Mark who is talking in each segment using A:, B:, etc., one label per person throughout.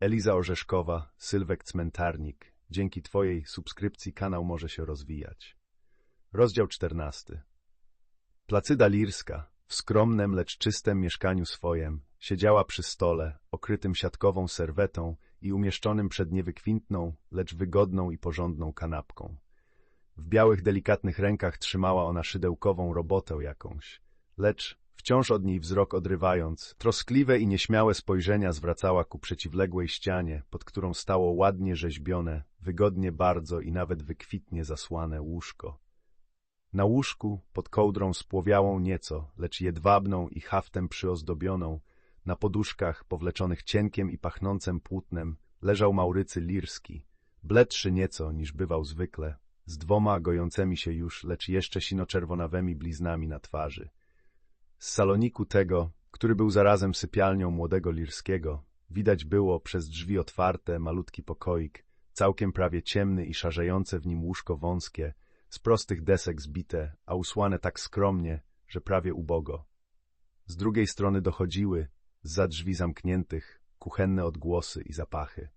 A: Eliza Orzeszkowa, Sylwek Cmentarnik. Dzięki Twojej subskrypcji kanał może się rozwijać. Rozdział 14. Placyda Lirska, w skromnym, lecz czystym mieszkaniu swojem, siedziała przy stole, okrytym siatkową serwetą i umieszczonym przed niewykwintną, lecz wygodną i porządną kanapką. W białych, delikatnych rękach trzymała ona szydełkową robotę jakąś, lecz, wciąż od niej wzrok odrywając, troskliwe i nieśmiałe spojrzenia zwracała ku przeciwległej ścianie, pod którą stało ładnie rzeźbione, wygodnie bardzo i nawet wykwitnie zasłane łóżko. Na łóżku, pod kołdrą spłowiałą nieco, lecz jedwabną i haftem przyozdobioną, na poduszkach powleczonych cienkiem i pachnącym płótnem, leżał Maurycy Lirski, bledszy nieco niż bywał zwykle, z dwoma gojącymi się już, lecz jeszcze sinoczerwonawymi bliznami na twarzy. Z saloniku tego, który był zarazem sypialnią młodego Lirskiego, widać było przez drzwi otwarte malutki pokoik, całkiem prawie ciemny i szarzejące w nim łóżko wąskie, z prostych desek zbite, a usłane tak skromnie, że prawie ubogo. Z drugiej strony dochodziły, za drzwi zamkniętych, kuchenne odgłosy i zapachy.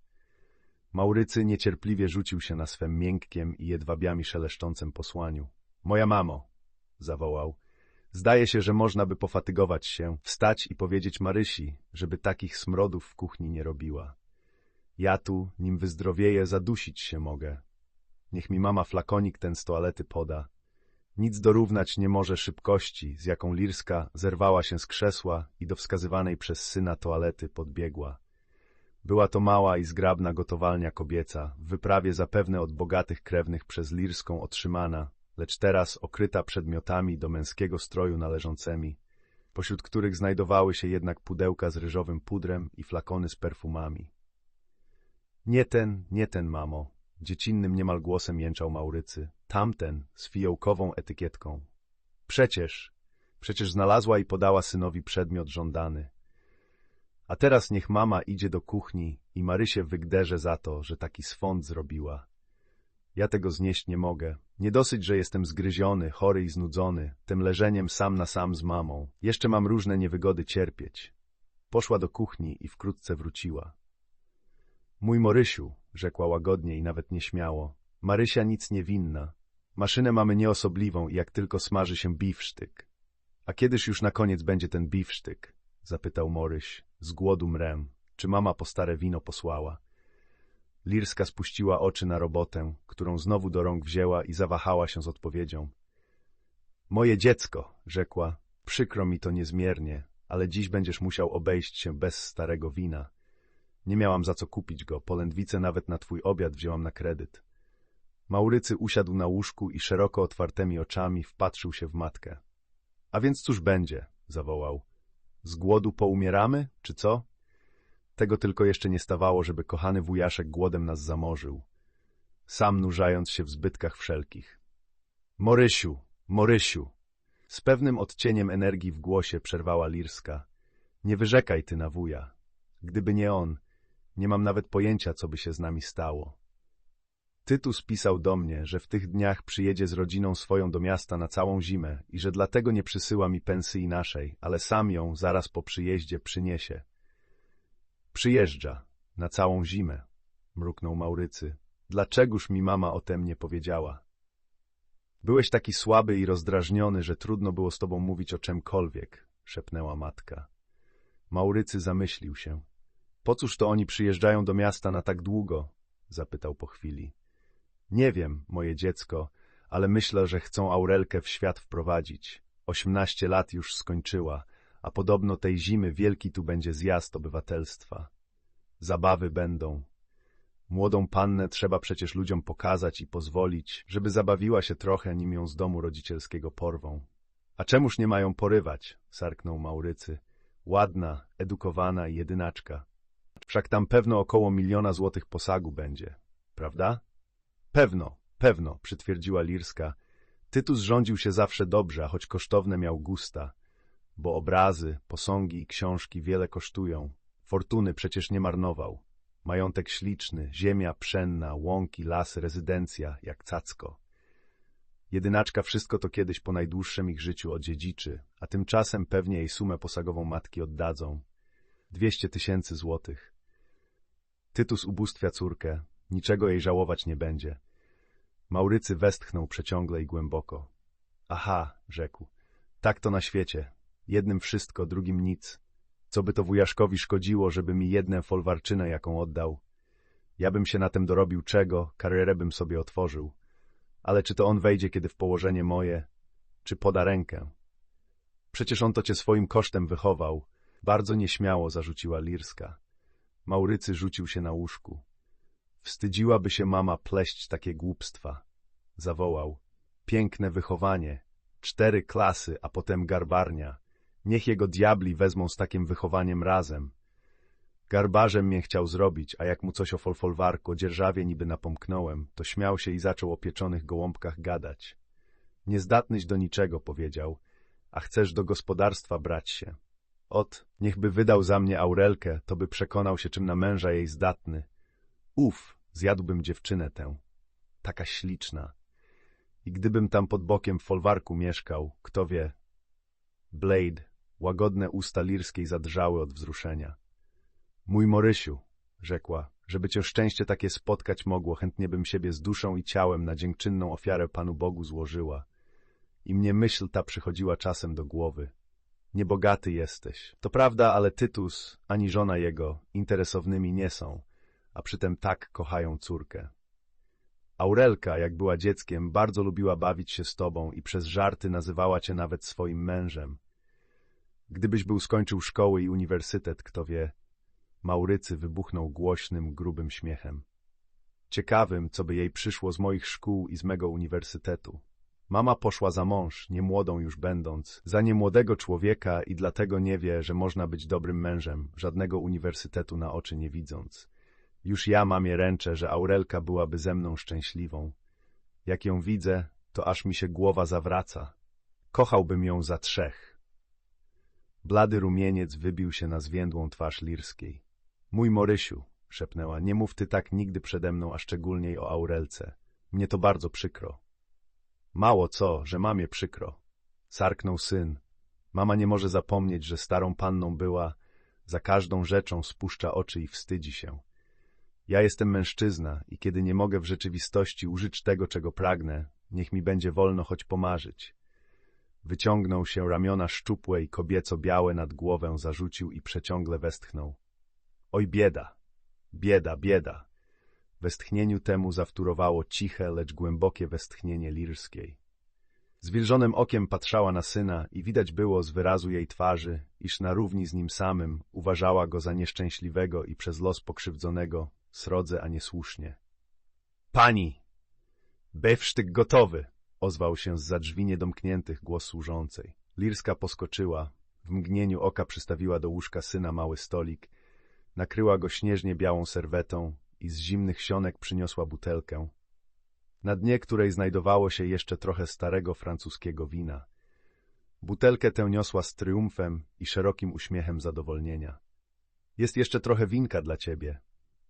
A: Maurycy niecierpliwie rzucił się na swem miękkiem i jedwabiami szeleszczącym posłaniu. Moja mamo! zawołał. Zdaje się, że można by pofatygować się, wstać i powiedzieć Marysi, żeby takich smrodów w kuchni nie robiła. Ja tu, nim wyzdrowieję, zadusić się mogę. Niech mi mama flakonik ten z toalety poda. Nic dorównać nie może szybkości, z jaką Lirska zerwała się z krzesła i do wskazywanej przez syna toalety podbiegła. Była to mała i zgrabna gotowalnia kobieca, w wyprawie zapewne od bogatych krewnych przez Lirską otrzymana, lecz teraz okryta przedmiotami do męskiego stroju należącymi, pośród których znajdowały się jednak pudełka z ryżowym pudrem i flakony z perfumami. Nie ten, nie ten, mamo, dziecinnym niemal głosem jęczał Maurycy, tamten, z fiołkową etykietką. Przecież, przecież znalazła i podała synowi przedmiot żądany. A teraz niech mama idzie do kuchni i Marysię wygderze za to, że taki swąd zrobiła. Ja tego znieść nie mogę. Nie dosyć, że jestem zgryziony, chory i znudzony, tym leżeniem sam na sam z mamą. Jeszcze mam różne niewygody cierpieć. Poszła do kuchni i wkrótce wróciła. Mój Morysiu, rzekła łagodnie i nawet nieśmiało. Marysia nic nie winna. Maszynę mamy nieosobliwą i jak tylko smaży się biwsztyk. A kiedyż już na koniec będzie ten biwsztyk? Zapytał Moryś. Z głodu mrem. Czy mama po stare wino posłała? Lirska spuściła oczy na robotę, którą znowu do rąk wzięła i zawahała się z odpowiedzią. Moje dziecko, rzekła, przykro mi to niezmiernie, ale dziś będziesz musiał obejść się bez starego wina. Nie miałam za co kupić go, polędwice nawet na twój obiad wzięłam na kredyt. Maurycy usiadł na łóżku i szeroko otwartymi oczami wpatrzył się w matkę. A więc cóż będzie? zawołał. Z głodu poumieramy, czy co? Tego tylko jeszcze nie stawało, żeby kochany wujaszek głodem nas zamorzył, sam nurzając się w zbytkach wszelkich. Morysiu, Morysiu! Z pewnym odcieniem energii w głosie przerwała Lirska. Nie wyrzekaj ty na wuja. Gdyby nie on, nie mam nawet pojęcia, co by się z nami stało. Tytus pisał do mnie, że w tych dniach przyjedzie z rodziną swoją do miasta na całą zimę i że dlatego nie przysyła mi pensji naszej, ale sam ją zaraz po przyjeździe przyniesie. Przyjeżdża, na całą zimę, mruknął Maurycy. Dlaczegoż mi mama o tem nie powiedziała? Byłeś taki słaby i rozdrażniony, że trudno było z tobą mówić o czemkolwiek, szepnęła matka. Maurycy zamyślił się. Po cóż to oni przyjeżdżają do miasta na tak długo? zapytał po chwili. Nie wiem, moje dziecko, ale myślę, że chcą Aurelkę w świat wprowadzić. Osiemnaście lat już skończyła, a podobno tej zimy wielki tu będzie zjazd obywatelstwa. Zabawy będą. Młodą pannę trzeba przecież ludziom pokazać i pozwolić, żeby zabawiła się trochę, nim ją z domu rodzicielskiego porwą. A czemuż nie mają porywać? sarknął Maurycy. Ładna, edukowana i jedynaczka. Wszak tam pewno około miliona złotych posagu będzie, prawda? Pewno, pewno, przytwierdziła Lirska. Tytus rządził się zawsze dobrze, choć kosztowne miał gusta bo obrazy, posągi i książki wiele kosztują. Fortuny przecież nie marnował. Majątek śliczny, ziemia pszenna, łąki, lasy, rezydencja, jak cacko. Jedynaczka wszystko to kiedyś po najdłuższym ich życiu odziedziczy, a tymczasem pewnie jej sumę posagową matki oddadzą. Dwieście tysięcy złotych. Tytus ubóstwia córkę, niczego jej żałować nie będzie. Maurycy westchnął przeciągle i głęboko. Aha, rzekł, tak to na świecie. Jednym wszystko, drugim nic. Co by to wujaszkowi szkodziło, żeby mi jednę folwarczynę jaką oddał? Ja bym się na tym dorobił czego, karierę bym sobie otworzył. Ale czy to on wejdzie kiedy w położenie moje, czy poda rękę? Przecież on to cię swoim kosztem wychował. Bardzo nieśmiało zarzuciła Lirska. Maurycy rzucił się na łóżku. Wstydziłaby się mama pleść takie głupstwa. Zawołał. Piękne wychowanie. Cztery klasy, a potem garbarnia. Niech jego diabli wezmą z takim wychowaniem razem. Garbarzem mnie chciał zrobić, a jak mu coś o folfolwarku, dzierżawie niby napomknąłem, to śmiał się i zaczął o pieczonych gołąbkach gadać. Niezdatnyś do niczego, powiedział, a chcesz do gospodarstwa brać się. Ot, niechby wydał za mnie Aurelkę, to by przekonał się, czym na męża jej zdatny. Uf, zjadłbym dziewczynę tę. Taka śliczna. I gdybym tam pod bokiem w folwarku mieszkał, kto wie. Blade, łagodne usta lirskiej zadrżały od wzruszenia. Mój Morysiu, rzekła, żeby cię szczęście takie spotkać mogło, chętnie bym siebie z duszą i ciałem na dziękczynną ofiarę Panu Bogu złożyła. I mnie myśl ta przychodziła czasem do głowy. Niebogaty jesteś. To prawda, ale Tytus, ani żona jego, interesownymi nie są, a przytem tak kochają córkę. Aurelka, jak była dzieckiem, bardzo lubiła bawić się z tobą i przez żarty nazywała cię nawet swoim mężem. Gdybyś był skończył szkoły i uniwersytet, kto wie, Maurycy wybuchnął głośnym, grubym śmiechem. Ciekawym, co by jej przyszło z moich szkół i z mego uniwersytetu. Mama poszła za mąż, niemłodą już będąc, za niemłodego człowieka i dlatego nie wie, że można być dobrym mężem, żadnego uniwersytetu na oczy nie widząc. Już ja mamie ręczę, że Aurelka byłaby ze mną szczęśliwą. Jak ją widzę, to aż mi się głowa zawraca. Kochałbym ją za trzech. Blady rumieniec wybił się na zwiędłą twarz Lirskiej. Mój Morysiu, szepnęła, nie mów ty tak nigdy przede mną, a szczególniej o Aurelce. Mnie to bardzo przykro. Mało co, że mamie przykro. Sarknął syn. Mama nie może zapomnieć, że starą panną była, za każdą rzeczą spuszcza oczy i wstydzi się. Ja jestem mężczyzna i kiedy nie mogę w rzeczywistości użyć tego, czego pragnę, niech mi będzie wolno choć pomarzyć. Wyciągnął się ramiona szczupłe i kobieco białe nad głowę zarzucił i przeciągle westchnął. Oj bieda, bieda, bieda. Westchnieniu temu zawtórowało ciche, lecz głębokie westchnienie lirskiej. Zwilżonym okiem patrzała na syna i widać było z wyrazu jej twarzy, iż na równi z nim samym uważała go za nieszczęśliwego i przez los pokrzywdzonego, srodze, a niesłusznie. Pani! Bewsztyk gotowy! Ozwał się z za drzwi niedomkniętych głos służącej. Lirska poskoczyła, w mgnieniu oka przystawiła do łóżka syna mały stolik, nakryła go śnieżnie białą serwetą i z zimnych sionek przyniosła butelkę, na dnie której znajdowało się jeszcze trochę starego francuskiego wina. Butelkę tę niosła z triumfem i szerokim uśmiechem zadowolnienia. Jest jeszcze trochę winka dla ciebie.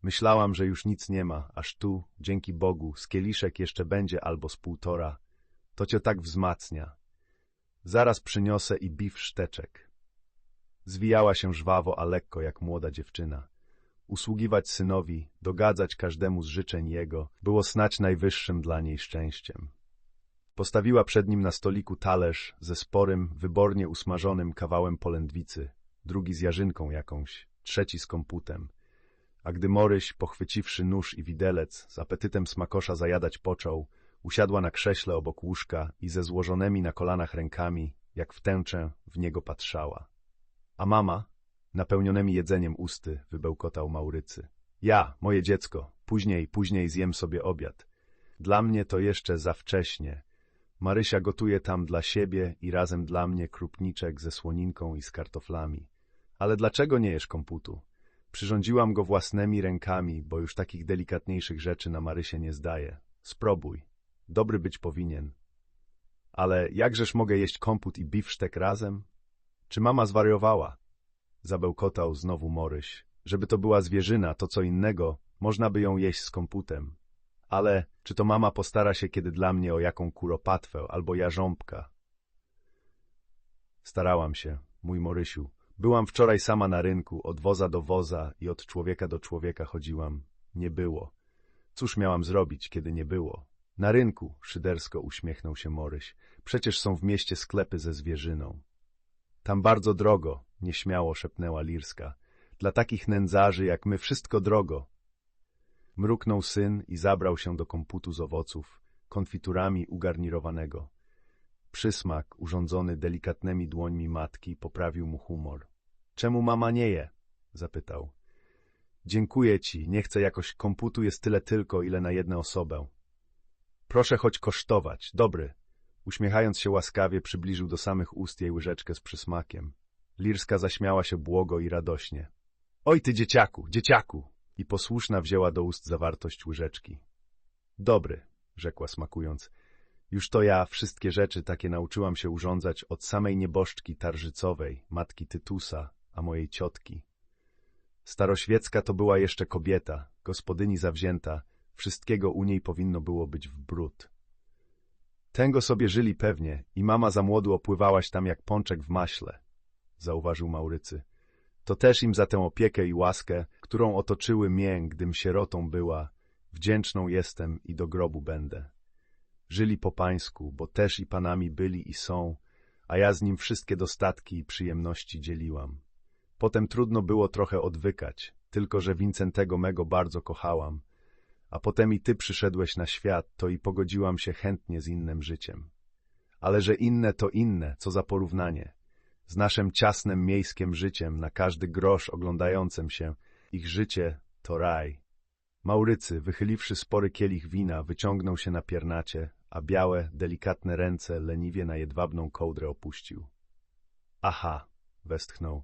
A: Myślałam, że już nic nie ma, aż tu, dzięki Bogu, z kieliszek jeszcze będzie albo z półtora. To cię tak wzmacnia. Zaraz przyniosę i biw szteczek. Zwijała się żwawo, a lekko, jak młoda dziewczyna. Usługiwać synowi, dogadzać każdemu z życzeń jego, było snać najwyższym dla niej szczęściem. Postawiła przed nim na stoliku talerz ze sporym, wybornie usmażonym kawałem polędwicy, drugi z jarzynką jakąś, trzeci z komputem. A gdy Moryś, pochwyciwszy nóż i widelec, z apetytem smakosza zajadać począł, usiadła na krześle obok łóżka i ze złożonymi na kolanach rękami, jak w tęczę, w niego patrzała. A mama, napełnionymi jedzeniem usty, wybełkotał Maurycy. Ja, moje dziecko, później, później zjem sobie obiad. Dla mnie to jeszcze za wcześnie. Marysia gotuje tam dla siebie i razem dla mnie krupniczek ze słoninką i z kartoflami. Ale dlaczego nie jesz komputu? Przyrządziłam go własnymi rękami, bo już takich delikatniejszych rzeczy na Marysie nie zdaje. Spróbuj. Dobry być powinien. Ale jakżeż mogę jeść komput i biwsztek razem? Czy mama zwariowała? Zabełkotał znowu Moryś. Żeby to była zwierzyna, to co innego, można by ją jeść z komputem. Ale czy to mama postara się kiedy dla mnie o jaką kuropatwę albo jarząbka? Starałam się, mój Morysiu, Byłam wczoraj sama na rynku, od woza do woza i od człowieka do człowieka chodziłam. Nie było. Cóż miałam zrobić, kiedy nie było? Na rynku, szydersko uśmiechnął się Moryś. Przecież są w mieście sklepy ze zwierzyną. Tam bardzo drogo, nieśmiało szepnęła Lirska. Dla takich nędzarzy jak my wszystko drogo. Mruknął syn i zabrał się do komputu z owoców, konfiturami ugarnirowanego. Przysmak, urządzony delikatnymi dłońmi matki, poprawił mu humor. Czemu mama nie je? zapytał. Dziękuję ci, nie chcę jakoś komputu jest tyle tylko, ile na jedną osobę. Proszę choć kosztować, dobry. Uśmiechając się łaskawie, przybliżył do samych ust jej łyżeczkę z przysmakiem. Lirska zaśmiała się błogo i radośnie. Oj ty dzieciaku, dzieciaku! I posłuszna wzięła do ust zawartość łyżeczki. Dobry, rzekła smakując. Już to ja wszystkie rzeczy takie nauczyłam się urządzać od samej nieboszczki tarżycowej, matki Tytusa, a mojej ciotki. Staroświecka to była jeszcze kobieta, gospodyni zawzięta, wszystkiego u niej powinno było być w brud. Tęgo sobie żyli pewnie i mama za młodu opływałaś tam jak pączek w maśle, zauważył Maurycy. To też im za tę opiekę i łaskę, którą otoczyły mię, gdym sierotą była, wdzięczną jestem i do grobu będę. Żyli po pańsku, bo też i panami byli i są, a ja z nim wszystkie dostatki i przyjemności dzieliłam. Potem trudno było trochę odwykać, tylko że Wincentego mego bardzo kochałam, a potem i ty przyszedłeś na świat, to i pogodziłam się chętnie z innym życiem. Ale że inne to inne, co za porównanie. Z naszym ciasnym miejskim życiem, na każdy grosz oglądającym się, ich życie to raj. Maurycy, wychyliwszy spory kielich wina, wyciągnął się na piernacie, a białe, delikatne ręce leniwie na jedwabną kołdrę opuścił. Aha, westchnął.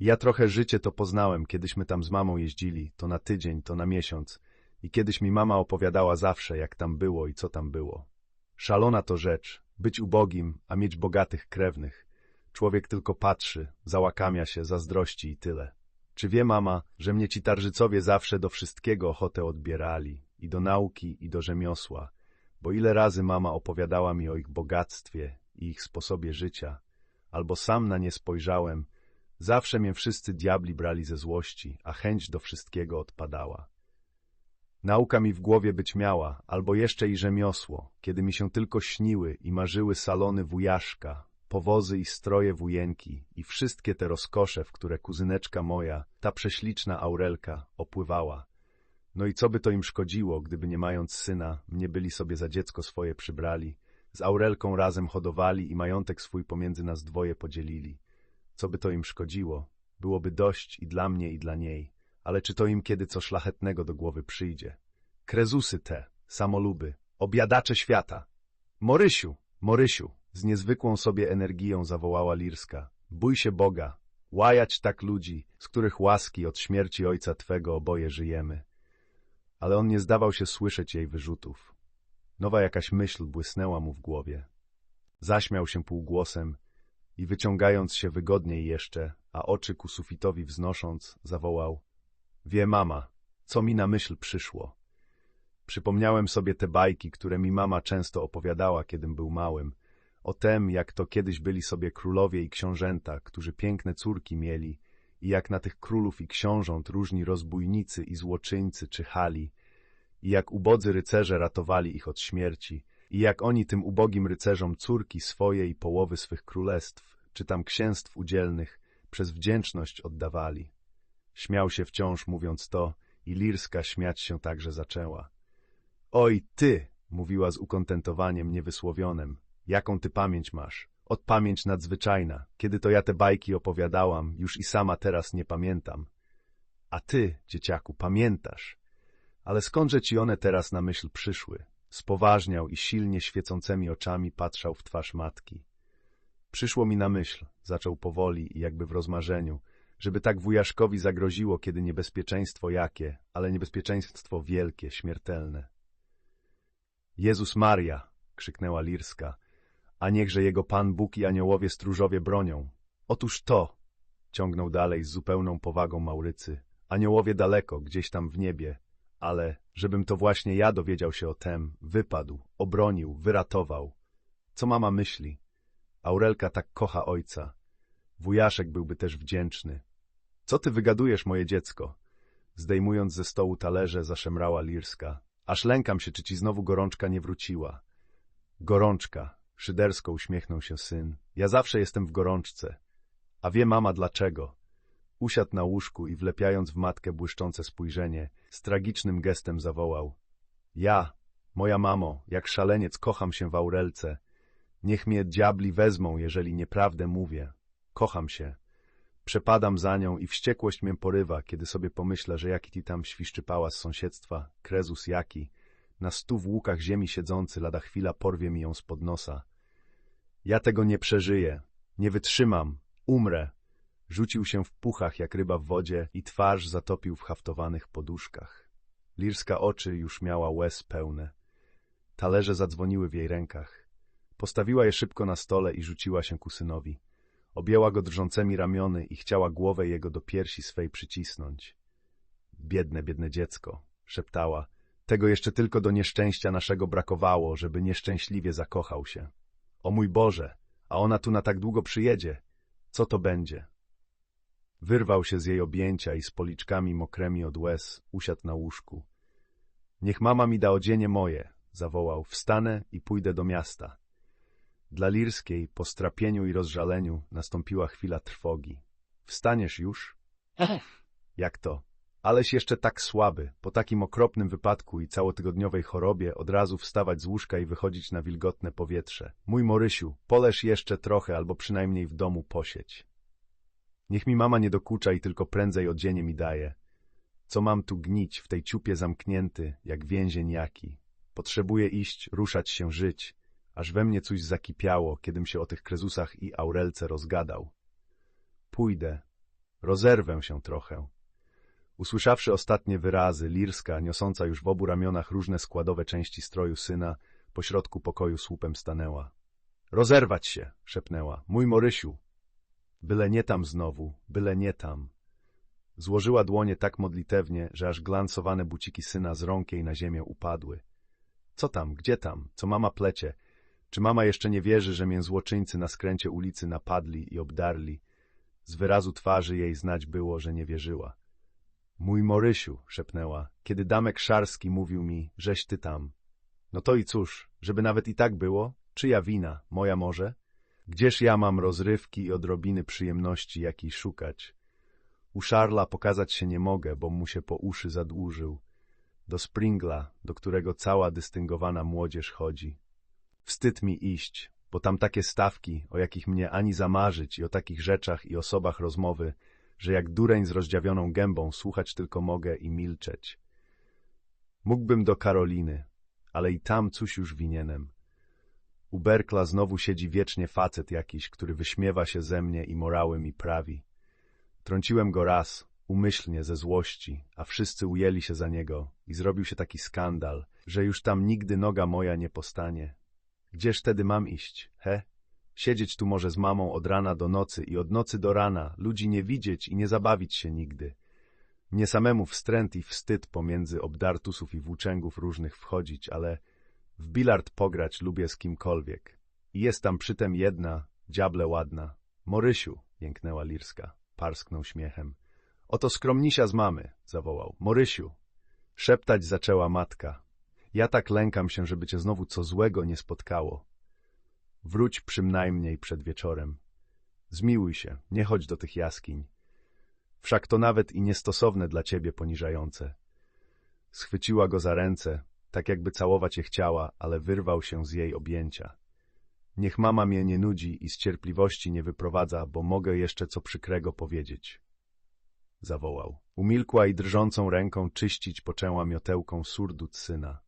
A: Ja trochę życie to poznałem, kiedyśmy tam z mamą jeździli, to na tydzień, to na miesiąc. I kiedyś mi mama opowiadała zawsze, jak tam było i co tam było. Szalona to rzecz, być ubogim, a mieć bogatych krewnych. Człowiek tylko patrzy, załakamia się, zazdrości i tyle. Czy wie mama, że mnie ci tarżycowie zawsze do wszystkiego ochotę odbierali, i do nauki, i do rzemiosła, bo ile razy mama opowiadała mi o ich bogactwie i ich sposobie życia, albo sam na nie spojrzałem, zawsze mnie wszyscy diabli brali ze złości, a chęć do wszystkiego odpadała. Nauka mi w głowie być miała, albo jeszcze i rzemiosło, kiedy mi się tylko śniły i marzyły salony wujaszka, powozy i stroje wujenki i wszystkie te rozkosze, w które kuzyneczka moja, ta prześliczna Aurelka, opływała. No i co by to im szkodziło, gdyby nie mając syna, mnie byli sobie za dziecko swoje przybrali, z Aurelką razem hodowali i majątek swój pomiędzy nas dwoje podzielili. Co by to im szkodziło? Byłoby dość i dla mnie, i dla niej ale czy to im kiedy co szlachetnego do głowy przyjdzie? Krezusy te, samoluby, obiadacze świata. Morysiu, Morysiu, z niezwykłą sobie energią zawołała Lirska. Bój się Boga, łajać tak ludzi, z których łaski od śmierci ojca Twego oboje żyjemy. Ale on nie zdawał się słyszeć jej wyrzutów. Nowa jakaś myśl błysnęła mu w głowie. Zaśmiał się półgłosem i wyciągając się wygodniej jeszcze, a oczy ku sufitowi wznosząc, zawołał Wie mama, co mi na myśl przyszło. Przypomniałem sobie te bajki, które mi mama często opowiadała, kiedym był małym, o tem, jak to kiedyś byli sobie królowie i książęta, którzy piękne córki mieli i jak na tych królów i książąt różni rozbójnicy i złoczyńcy czyhali i jak ubodzy rycerze ratowali ich od śmierci i jak oni tym ubogim rycerzom córki swoje i połowy swych królestw, czy tam księstw udzielnych, przez wdzięczność oddawali. Śmiał się wciąż, mówiąc to, i Lirska śmiać się także zaczęła. Oj, ty, mówiła z ukontentowaniem niewysłowionym, jaką ty pamięć masz? Od pamięć nadzwyczajna, kiedy to ja te bajki opowiadałam, już i sama teraz nie pamiętam. A ty, dzieciaku, pamiętasz. Ale skądże ci one teraz na myśl przyszły? Spoważniał i silnie świecącymi oczami patrzał w twarz matki. Przyszło mi na myśl, zaczął powoli i jakby w rozmarzeniu, żeby tak wujaszkowi zagroziło, kiedy niebezpieczeństwo jakie, ale niebezpieczeństwo wielkie, śmiertelne. Jezus Maria! krzyknęła Lirska, a niechże jego Pan Bóg i aniołowie stróżowie bronią. Otóż to! ciągnął dalej z zupełną powagą Maurycy. Aniołowie daleko, gdzieś tam w niebie, ale żebym to właśnie ja dowiedział się o tem, wypadł, obronił, wyratował. Co mama myśli? Aurelka tak kocha ojca, Wujaszek byłby też wdzięczny. Co ty wygadujesz, moje dziecko? Zdejmując ze stołu talerze, zaszemrała Lirska. Aż lękam się, czy ci znowu gorączka nie wróciła. Gorączka, szydersko uśmiechnął się syn. Ja zawsze jestem w gorączce. A wie mama dlaczego? Usiadł na łóżku i wlepiając w matkę błyszczące spojrzenie, z tragicznym gestem zawołał. Ja, moja mamo, jak szaleniec kocham się w Aurelce. Niech mnie diabli wezmą, jeżeli nieprawdę mówię. Kocham się. Przepadam za nią i wściekłość mię porywa, kiedy sobie pomyślę, że jaki ti tam świszczy pałas z sąsiedztwa, krezus jaki, na stu łukach ziemi siedzący, lada chwila porwie mi ją spod nosa. Ja tego nie przeżyję, nie wytrzymam, umrę. Rzucił się w puchach jak ryba w wodzie i twarz zatopił w haftowanych poduszkach. Lirska oczy już miała łez pełne. Talerze zadzwoniły w jej rękach. Postawiła je szybko na stole i rzuciła się ku synowi. Objęła go drżącymi ramiony i chciała głowę jego do piersi swej przycisnąć. Biedne, biedne dziecko, szeptała. Tego jeszcze tylko do nieszczęścia naszego brakowało, żeby nieszczęśliwie zakochał się. O mój Boże, a ona tu na tak długo przyjedzie. Co to będzie? Wyrwał się z jej objęcia i z policzkami mokremi od łez usiadł na łóżku. Niech mama mi da odzienie moje, zawołał. Wstanę i pójdę do miasta. Dla Lirskiej, po strapieniu i rozżaleniu, nastąpiła chwila trwogi. Wstaniesz już? Jak to? Aleś jeszcze tak słaby, po takim okropnym wypadku i całotygodniowej chorobie, od razu wstawać z łóżka i wychodzić na wilgotne powietrze. Mój Morysiu, poleż jeszcze trochę, albo przynajmniej w domu posieć. Niech mi mama nie dokucza i tylko prędzej odzienie mi daje. Co mam tu gnić, w tej ciupie zamknięty, jak więzień jaki? Potrzebuję iść, ruszać się, żyć, aż we mnie coś zakipiało, kiedym się o tych krezusach i aurelce rozgadał. Pójdę, rozerwę się trochę. Usłyszawszy ostatnie wyrazy, Lirska, niosąca już w obu ramionach różne składowe części stroju syna, pośrodku pokoju słupem stanęła. Rozerwać się, szepnęła. Mój Morysiu. Byle nie tam znowu, byle nie tam. Złożyła dłonie tak modlitewnie, że aż glansowane buciki syna z rąk jej na ziemię upadły. Co tam, gdzie tam, co mama plecie? Czy mama jeszcze nie wierzy, że mię złoczyńcy na skręcie ulicy napadli i obdarli? Z wyrazu twarzy jej znać było, że nie wierzyła. Mój Morysiu, szepnęła, kiedy Damek Szarski mówił mi, żeś ty tam. No to i cóż, żeby nawet i tak było, czyja wina, moja może? Gdzież ja mam rozrywki i odrobiny przyjemności jakiej szukać? U Szarla pokazać się nie mogę, bo mu się po uszy zadłużył. Do Springla, do którego cała dystyngowana młodzież chodzi. Wstyd mi iść, bo tam takie stawki, o jakich mnie ani zamarzyć i o takich rzeczach i osobach rozmowy, że jak dureń z rozdziawioną gębą słuchać tylko mogę i milczeć. Mógłbym do Karoliny, ale i tam coś już winienem. U Berkla znowu siedzi wiecznie facet jakiś, który wyśmiewa się ze mnie i morałem mi prawi. Trąciłem go raz, umyślnie, ze złości, a wszyscy ujęli się za niego i zrobił się taki skandal, że już tam nigdy noga moja nie postanie. Gdzież tedy mam iść, he? Siedzieć tu może z mamą od rana do nocy i od nocy do rana, ludzi nie widzieć i nie zabawić się nigdy. Mnie samemu wstręt i wstyd pomiędzy obdartusów i włóczęgów różnych wchodzić, ale w bilard pograć lubię z kimkolwiek. I jest tam przytem jedna, diable ładna. Morysiu, jęknęła Lirska. Parsknął śmiechem. Oto skromnisia z mamy, zawołał. Morysiu. Szeptać zaczęła matka. Ja tak lękam się, żeby cię znowu co złego nie spotkało. Wróć przynajmniej przed wieczorem. Zmiłuj się, nie chodź do tych jaskiń. Wszak to nawet i niestosowne dla ciebie poniżające. Schwyciła go za ręce, tak jakby całować je chciała, ale wyrwał się z jej objęcia. Niech mama mnie nie nudzi i z cierpliwości nie wyprowadza, bo mogę jeszcze co przykrego powiedzieć. Zawołał. Umilkła i drżącą ręką czyścić poczęła miotełką surdut syna.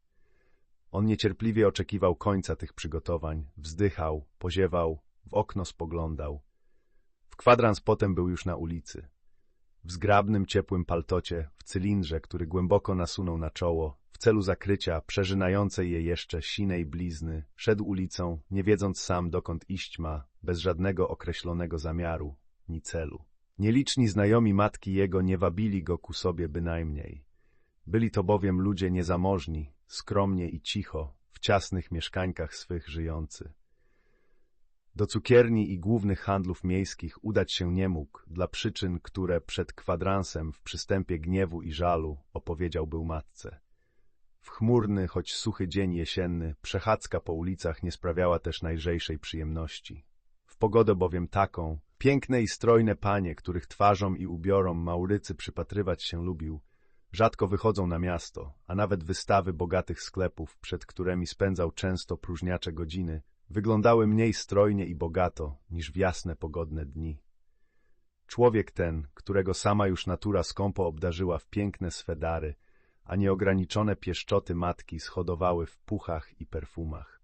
A: On niecierpliwie oczekiwał końca tych przygotowań, wzdychał, poziewał, w okno spoglądał. W kwadrans potem był już na ulicy. W zgrabnym, ciepłym paltocie, w cylindrze, który głęboko nasunął na czoło, w celu zakrycia przeżynającej je jeszcze sinej blizny, szedł ulicą, nie wiedząc sam, dokąd iść ma, bez żadnego określonego zamiaru, ni celu. Nieliczni znajomi matki jego nie wabili go ku sobie bynajmniej. Byli to bowiem ludzie niezamożni, skromnie i cicho, w ciasnych mieszkańkach swych żyjący. Do cukierni i głównych handlów miejskich udać się nie mógł, dla przyczyn, które przed kwadransem w przystępie gniewu i żalu opowiedział był matce. W chmurny, choć suchy dzień jesienny, przechadzka po ulicach nie sprawiała też najlżejszej przyjemności. W pogodę bowiem taką, piękne i strojne panie, których twarzom i ubiorom Maurycy przypatrywać się lubił, rzadko wychodzą na miasto, a nawet wystawy bogatych sklepów, przed którymi spędzał często próżniacze godziny, wyglądały mniej strojnie i bogato niż w jasne, pogodne dni. Człowiek ten, którego sama już natura skąpo obdarzyła w piękne swe dary, a nieograniczone pieszczoty matki schodowały w puchach i perfumach.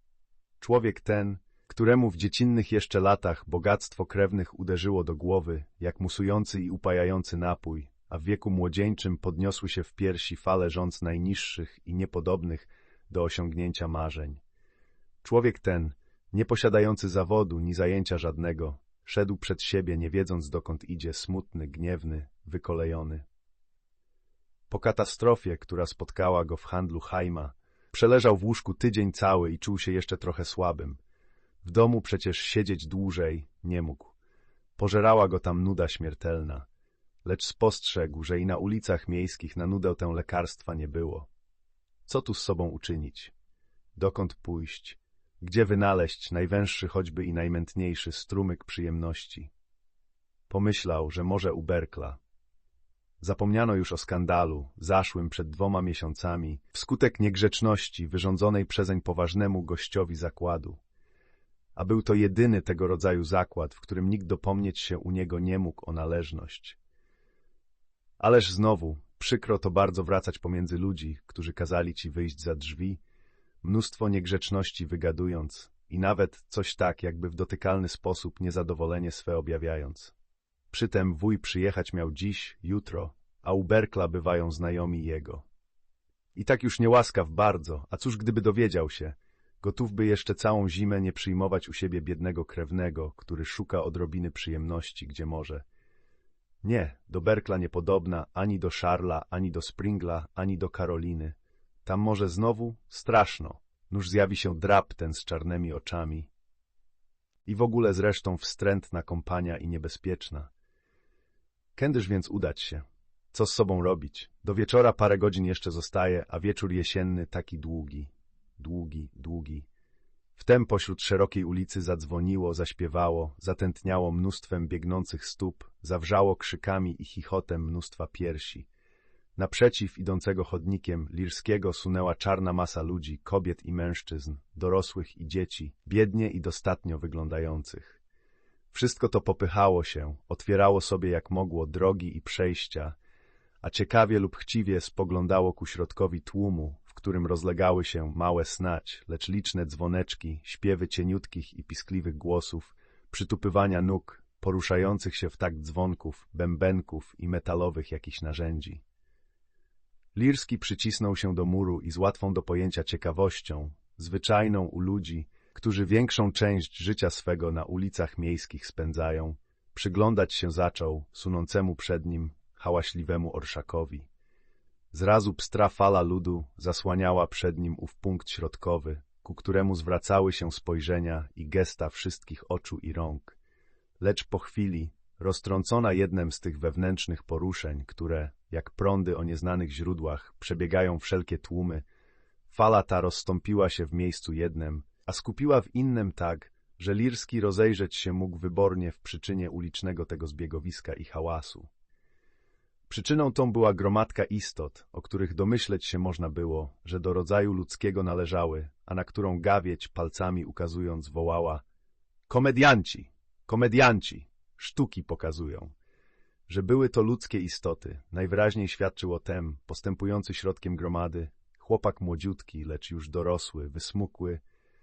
A: Człowiek ten, któremu w dziecinnych jeszcze latach bogactwo krewnych uderzyło do głowy, jak musujący i upajający napój, a w wieku młodzieńczym podniosły się w piersi fale rząd najniższych i niepodobnych do osiągnięcia marzeń. Człowiek ten, nie posiadający zawodu ni zajęcia żadnego, szedł przed siebie, nie wiedząc dokąd idzie, smutny, gniewny, wykolejony. Po katastrofie, która spotkała go w handlu Haima, przeleżał w łóżku tydzień cały i czuł się jeszcze trochę słabym. W domu przecież siedzieć dłużej nie mógł. Pożerała go tam nuda śmiertelna, lecz spostrzegł, że i na ulicach miejskich na nudę tę lekarstwa nie było. Co tu z sobą uczynić? Dokąd pójść? Gdzie wynaleźć najwęższy choćby i najmętniejszy strumyk przyjemności? Pomyślał, że może u Berkla. Zapomniano już o skandalu, zaszłym przed dwoma miesiącami, wskutek niegrzeczności wyrządzonej przezeń poważnemu gościowi zakładu. A był to jedyny tego rodzaju zakład, w którym nikt dopomnieć się u niego nie mógł o należność. Ależ znowu, przykro to bardzo wracać pomiędzy ludzi, którzy kazali ci wyjść za drzwi, mnóstwo niegrzeczności wygadując i nawet coś tak, jakby w dotykalny sposób niezadowolenie swe objawiając. Przytem wuj przyjechać miał dziś, jutro, a u Berkla bywają znajomi jego. I tak już niełaskaw bardzo, a cóż gdyby dowiedział się, gotów by jeszcze całą zimę nie przyjmować u siebie biednego krewnego, który szuka odrobiny przyjemności, gdzie może. Nie, do Berkla niepodobna ani do Szarla, ani do Springla, ani do Karoliny. Tam może znowu straszno, nuż zjawi się drap ten z czarnymi oczami. I w ogóle zresztą wstrętna kompania i niebezpieczna. Kędyż więc udać się? Co z sobą robić? Do wieczora parę godzin jeszcze zostaje, a wieczór jesienny taki długi, długi, długi. Wtem pośród szerokiej ulicy zadzwoniło, zaśpiewało, zatętniało mnóstwem biegnących stóp, zawrzało krzykami i chichotem mnóstwa piersi. Naprzeciw idącego chodnikiem Lirskiego sunęła czarna masa ludzi, kobiet i mężczyzn, dorosłych i dzieci, biednie i dostatnio wyglądających. Wszystko to popychało się, otwierało sobie jak mogło drogi i przejścia, a ciekawie lub chciwie spoglądało ku środkowi tłumu, którym rozlegały się małe snać, lecz liczne dzwoneczki, śpiewy cieniutkich i piskliwych głosów, przytupywania nóg, poruszających się w takt dzwonków, bębenków i metalowych jakichś narzędzi. Lirski przycisnął się do muru i z łatwą do pojęcia ciekawością, zwyczajną u ludzi, którzy większą część życia swego na ulicach miejskich spędzają, przyglądać się zaczął sunącemu przed nim hałaśliwemu orszakowi. Zrazu pstra fala ludu zasłaniała przed nim ów punkt środkowy, ku któremu zwracały się spojrzenia i gesta wszystkich oczu i rąk. Lecz po chwili, roztrącona jednym z tych wewnętrznych poruszeń, które, jak prądy o nieznanych źródłach, przebiegają wszelkie tłumy, fala ta rozstąpiła się w miejscu jednem, a skupiła w innym tak, że Lirski rozejrzeć się mógł wybornie w przyczynie ulicznego tego zbiegowiska i hałasu. Przyczyną tą była gromadka istot, o których domyśleć się można było, że do rodzaju ludzkiego należały, a na którą gawieć palcami ukazując wołała Komedianci! Komedianci! Sztuki pokazują. Że były to ludzkie istoty, najwyraźniej świadczył o tem, postępujący środkiem gromady, chłopak młodziutki, lecz już dorosły, wysmukły,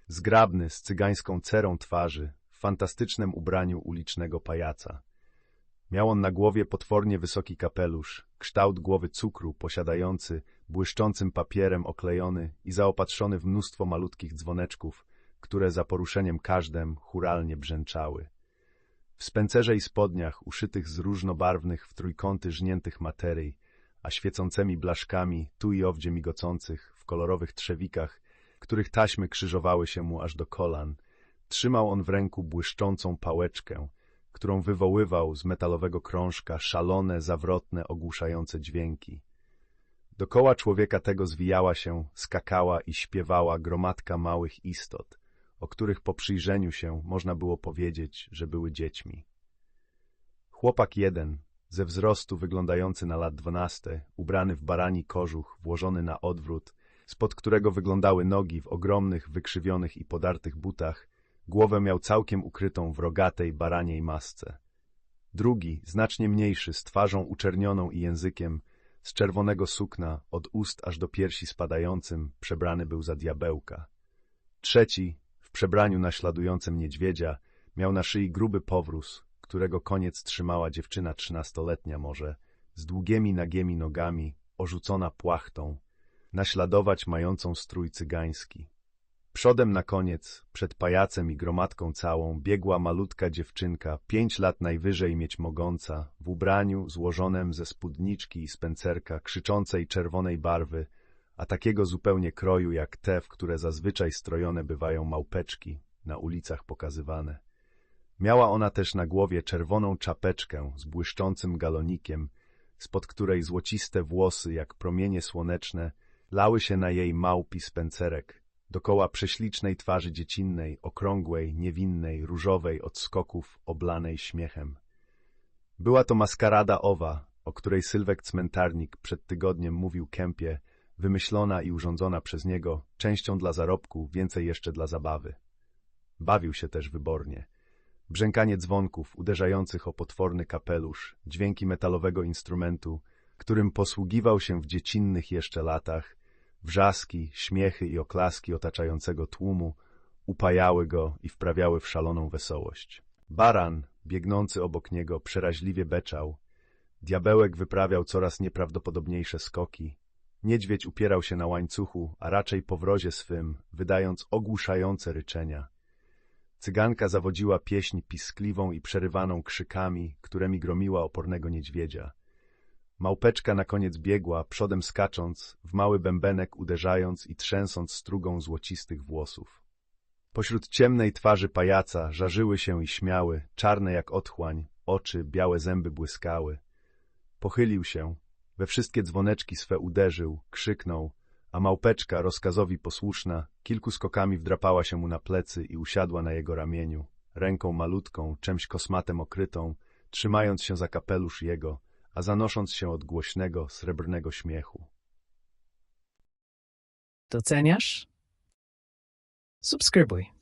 A: zgrabny, z cygańską cerą twarzy, w fantastycznym ubraniu ulicznego pajaca. Miał on na głowie potwornie wysoki kapelusz, kształt głowy cukru, posiadający, błyszczącym papierem oklejony i zaopatrzony w mnóstwo malutkich dzwoneczków, które za poruszeniem każdem churalnie brzęczały. W spencerze i spodniach, uszytych z różnobarwnych w trójkąty żniętych materii, a świecącymi blaszkami, tu i owdzie migocących, w kolorowych trzewikach, których taśmy krzyżowały się mu aż do kolan, Trzymał on w ręku błyszczącą pałeczkę, którą wywoływał z metalowego krążka szalone, zawrotne, ogłuszające dźwięki. Dokoła człowieka tego zwijała się, skakała i śpiewała gromadka małych istot, o których po przyjrzeniu się można było powiedzieć, że były dziećmi. Chłopak jeden, ze wzrostu wyglądający na lat dwanaste, ubrany w barani kożuch, włożony na odwrót, spod którego wyglądały nogi w ogromnych, wykrzywionych i podartych butach, głowę miał całkiem ukrytą w rogatej, baraniej masce. Drugi, znacznie mniejszy, z twarzą uczernioną i językiem, z czerwonego sukna, od ust aż do piersi spadającym, przebrany był za diabełka. Trzeci, w przebraniu naśladującym niedźwiedzia, miał na szyi gruby powróz, którego koniec trzymała dziewczyna trzynastoletnia może, z długimi nagiemi nogami, orzucona płachtą, naśladować mającą strój cygański. Przodem na koniec, przed pajacem i gromadką całą, biegła malutka dziewczynka, pięć lat najwyżej mieć mogąca, w ubraniu złożonym ze spódniczki i spencerka, krzyczącej czerwonej barwy, a takiego zupełnie kroju jak te, w które zazwyczaj strojone bywają małpeczki, na ulicach pokazywane. Miała ona też na głowie czerwoną czapeczkę z błyszczącym galonikiem, spod której złociste włosy, jak promienie słoneczne, lały się na jej małpi spencerek, dokoła prześlicznej twarzy dziecinnej, okrągłej, niewinnej, różowej od skoków, oblanej śmiechem. Była to maskarada owa, o której Sylwek Cmentarnik przed tygodniem mówił Kępie, wymyślona i urządzona przez niego, częścią dla zarobku, więcej jeszcze dla zabawy. Bawił się też wybornie. Brzękanie dzwonków uderzających o potworny kapelusz, dźwięki metalowego instrumentu, którym posługiwał się w dziecinnych jeszcze latach, wrzaski, śmiechy i oklaski otaczającego tłumu upajały go i wprawiały w szaloną wesołość. Baran, biegnący obok niego, przeraźliwie beczał. Diabełek wyprawiał coraz nieprawdopodobniejsze skoki. Niedźwiedź upierał się na łańcuchu, a raczej po wrozie swym, wydając ogłuszające ryczenia. Cyganka zawodziła pieśń piskliwą i przerywaną krzykami, któremi gromiła opornego niedźwiedzia. Małpeczka na koniec biegła, przodem skacząc, w mały bębenek uderzając i trzęsąc strugą złocistych włosów. Pośród ciemnej twarzy pajaca żarzyły się i śmiały, czarne jak otchłań, oczy, białe zęby błyskały. Pochylił się, we wszystkie dzwoneczki swe uderzył, krzyknął, a małpeczka, rozkazowi posłuszna, kilku skokami wdrapała się mu na plecy i usiadła na jego ramieniu, ręką malutką, czymś kosmatem okrytą, trzymając się za kapelusz jego, a zanosząc się od głośnego, srebrnego śmiechu.
B: Doceniasz? Subskrybuj.